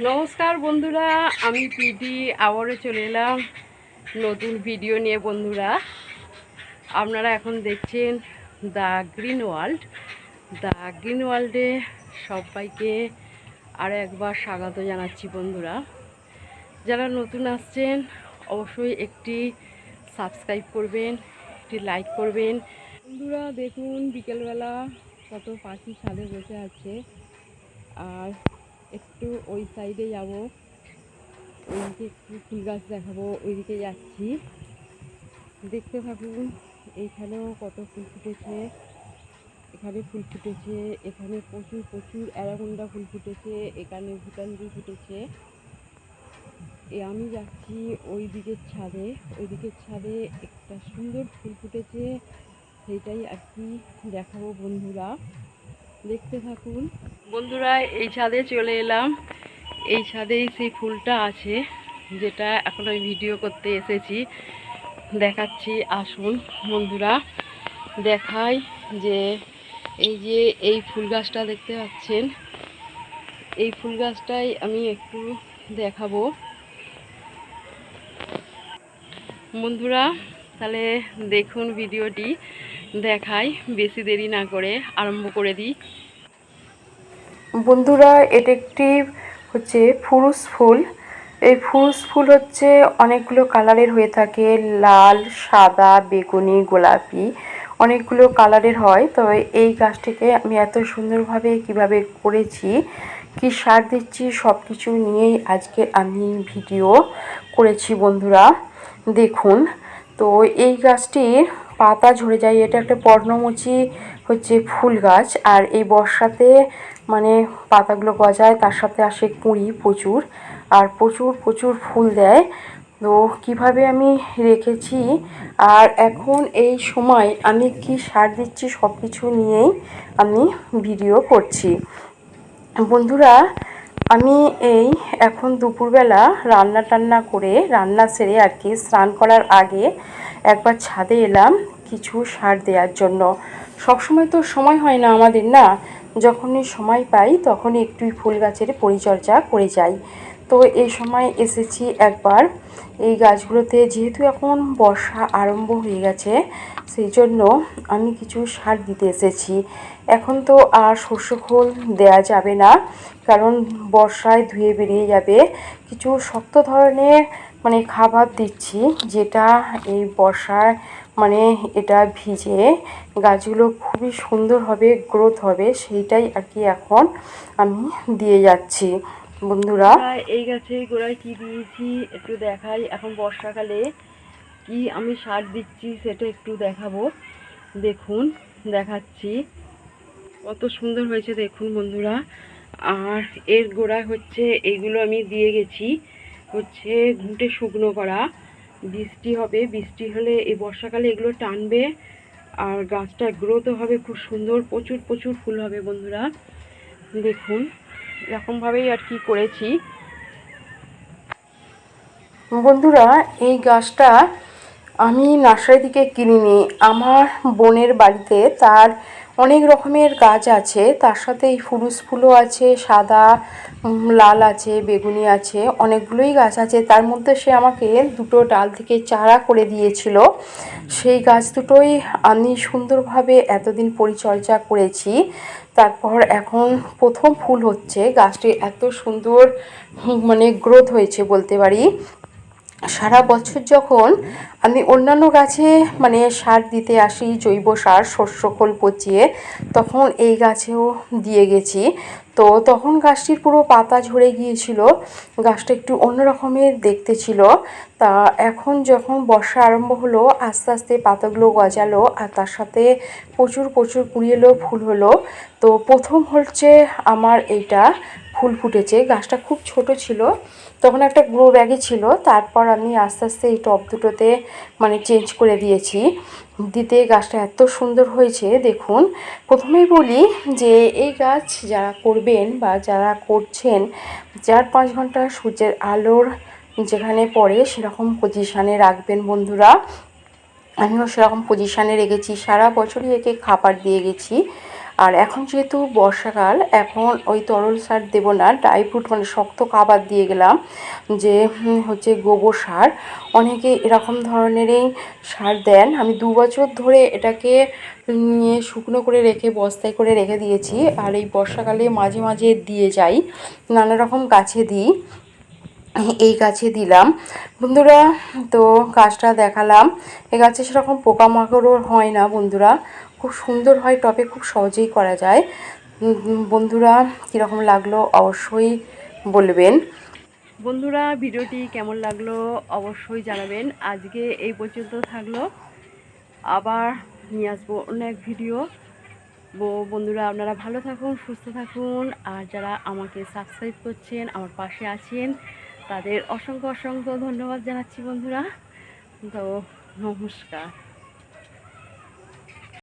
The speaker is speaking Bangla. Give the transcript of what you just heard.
নমস্কার বন্ধুরা, আমি পিডি আবারও চলে এলাম নতুন ভিডিও নিয়ে বন্ধুরা। আপনারা এখন দেখছেন the Green World. The Green ওয়ার্ল্ডে সবাইকে আরও একবার স্বাগত জানাচ্ছি বন্ধুরা। যারা নতুন আসছেন, অবশ্যই একটি সাবস্ক্রাইব করবেন, একটি লাইক করবেন। বন্ধুরা, দেখুন, বিকেলবেলা কত পাখি ছাদে বসে আছে। আর একটু ওই সাইডে যাব। ওইদিকে একটু ফুল গাছ দেখাবো, ওইদিকে যাচ্ছি। দেখতে থাকুন এইখানেও কত ফুল ফুটেছে। এখানে ফুল ফুটেছে, এখানে প্রচুর প্রচুর অ্যারাকুন্ডা ফুল ফুটেছে, এখানে ভুটানদি ফুটেছে। এ আমি যাচ্ছি ওই দিকের ছাদে ওই দিকের ছাদে একটা সুন্দর ফুল ফুটেছে। সেইটাই আর কি দেখাবো বন্ধুরা। দেখতে থাকুন। বন্ধুরা, এই ছাদে চলে এলাম। এই ছাদেই সেই ফুলটা আছে, যেটা এখন আমি ভিডিও করতে এসেছি। দেখাচ্ছি আসুন বন্ধুরা। দেখাই যে এই যে এই ফুল গাছটা দেখতে পাচ্ছেন। এই ফুল গাছটাই আমি একটু দেখাবো। বন্ধুরা, তাহলে দেখুন ভিডিওটি। দেখাই, বেশি দেরি না করে আরম্ভ করে দিই। বন্ধুরা, এটা একটি হচ্ছে ফুরুস ফুল। এই ফুরুস ফুল হচ্ছে অনেকগুলো কালারের হয়ে থাকে। লাল, সাদা, বেগুনি, গোলাপি অনেকগুলো কালারের হয়। তবে এই গাছটিকে আমি এত সুন্দরভাবে কীভাবে করেছি, কি সার দিচ্ছি সব কিছু নিয়েই আজকে আমি ভিডিও করেছি বন্ধুরা। দেখুন, তো এই গাছটির পাতা ঝরে যায়। এটা একটা পর্ণমোচী হচ্ছে ফুল গাছ। আর এই বর্ষাতে মানে পাতাগুলো গজায়, তার সাথে আসে কুঁড়ি প্রচুর। আর প্রচুর প্রচুর ফুল দেয়। তো কীভাবে আমি রেখেছি? আর এখন এই সময় আমি কি সার দিচ্ছি সব কিছু নিয়েই আমি ভিডিও করছি। বন্ধুরা আমি এই এখন দুপুরবেলা রান্না টান্না করে রান্না সেরে আর কি স্নান করার আগে একবার ছাদে এলাম কিছু সার দেওয়ার জন্য। সবসময় তো সময় হয় না আমাদের, না? যখনই সময় পাই তখনই একটু ফুল গাছের পরিচর্যা করে যাই। তো এই সময় এসেছি একবার। এই গাছগুলোতে যেহেতু এখন বর্ষা আরম্ভ হয়ে গেছে, সেই জন্য আমি কিছু সার দিতে এসেছি। এখন তো আর শস্য খোল দেওয়া যাবে না, কারণ বর্ষায় ধুয়ে বেরিয়ে যাবে। কিছু শক্ত ধরনের মানে খাবার দিচ্ছি, যেটা এই বর্ষায় মানে এটা ভিজে গাছগুলো খুবই সুন্দর হবে, গ্রোথ হবে, সেইটাই আর কি এখন আমি দিয়ে যাচ্ছি। বন্ধুরা। এই গাছের গোড়ায় কি দিয়েছি একটু দেখাই। এখন বর্ষাকালে কি আমি সার দিচ্ছি সেটা একটু দেখাবো। দেখুন, দেখাচ্ছি। কত সুন্দর হয়েছে দেখুন বন্ধুরা। আর এর গোড়ায় হচ্ছে এইগুলো আমি দিয়ে গেছি। হচ্ছে ঘুঁটে শুকনো করা। বৃষ্টি হবে, বৃষ্টি হলে এই বর্ষাকালে এগুলো টানবে। আর গাছটা গ্রোথও হবে খুব সুন্দর, প্রচুর প্রচুর ফুল হবে বন্ধুরা। দেখুন। এরকমভাবেই আর কি করেছি। বন্ধুরা, এই গাছটা আমি নার্সারি থেকে কিনিনি। আমার বোনের বাড়িতে তার অনেক রকমের গাছ আছে। তার সাথে এই ফুরুস ফুলও আছে, সাদা লাল আছে, বেগুনি আছে, অনেকগুলোই গাছ আছে। তার মধ্যে সে আমাকে দুটো ডাল থেকে চারা করে দিয়েছিল। সেই গাছ দুটোই আমি সুন্দরভাবে এতদিন পরিচর্যা করেছি। তারপর এখন প্রথম ফুল হচ্ছে। গাছটি এত সুন্দর মানে গ্রোথ হয়েছে বলতে পারি। সারা বছর যখন আমি অন্যান্য গাছে মানে সার দিতে আসি, জৈব সার, শস্য খোল পচিয়ে, তখন এই গাছেও দিয়ে গেছি। তো তখন গাছটির পুরো পাতা ঝরে গিয়েছিল, গাছটা একটু অন্য রকমের দেখতে ছিল। তা এখন যখন বর্ষা আরম্ভ হলো, আস্তে আস্তে পাতাগুলো গজালো, আর তার সাথে প্রচুর প্রচুর কুড়িয়েলো, ফুল হলো। তো প্রথম হচ্ছে আমার এইটা, ফুল ফুটেছে। গাছটা খুব ছোট ছিল। তখন একটা গ্রো ব্যাগই ছিল, তারপর আমি আস্তে আস্তে এই টব দুটোতে মানে চেঞ্জ করে দিয়েছি। দিতে গাছটা এত সুন্দর হয়েছে, দেখুন। প্রথমেই বলি যে এই গাছ যারা করবেন বা যারা করছেন, চার পাঁচ ঘণ্টা সূর্যের আলোর যেখানে পড়ে সেরকম পজিশানে রাখবেন বন্ধুরা। আমিও সেরকম পজিশানে রেখেছি, সারা বছরই একে খাবার দিয়ে গেছি। আর এখন যেহেতু বর্ষাকাল, এখন ওই তরল সার দেবো না ড্রাই ফ্রুট মানে শক্ত খাবার দিয়ে গেলাম যে হচ্ছে গোবর সার। অনেকে এরকম ধরনেরই সার দেন। আমি দু বছর ধরে এটাকে নিয়ে শুকনো করে রেখে, বস্তায় করে রেখে দিয়েছি। আর এই বর্ষাকালে মাঝে মাঝে দিয়ে যাই, নানা রকম গাছে দিই। এই গাছে দিলাম। বন্ধুরা, তো গাছটা দেখালাম। এই গাছে সেরকম পোকামাকড়ও হয় না বন্ধুরা। খুব সুন্দর হয় টবে খুব সহজেই করা যায়। বন্ধুরা, কীরকম লাগল অবশ্যই বলবেন। বন্ধুরা, ভিডিওটি কেমন লাগল অবশ্যই জানাবেন। আজকে এই পর্যন্ত থাকল। আবার নিয়ে আসব অন্য এক ভিডিও। বন্ধুরা, আপনারা ভালো থাকুন, সুস্থ থাকুন। আর যারা আমাকে সাবস্ক্রাইব করছেন, আমার পাশে আছেন, তাদের অসংখ্য অসংখ্য ধন্যবাদ জানাচ্ছি বন্ধুরা। তো, নমস্কার।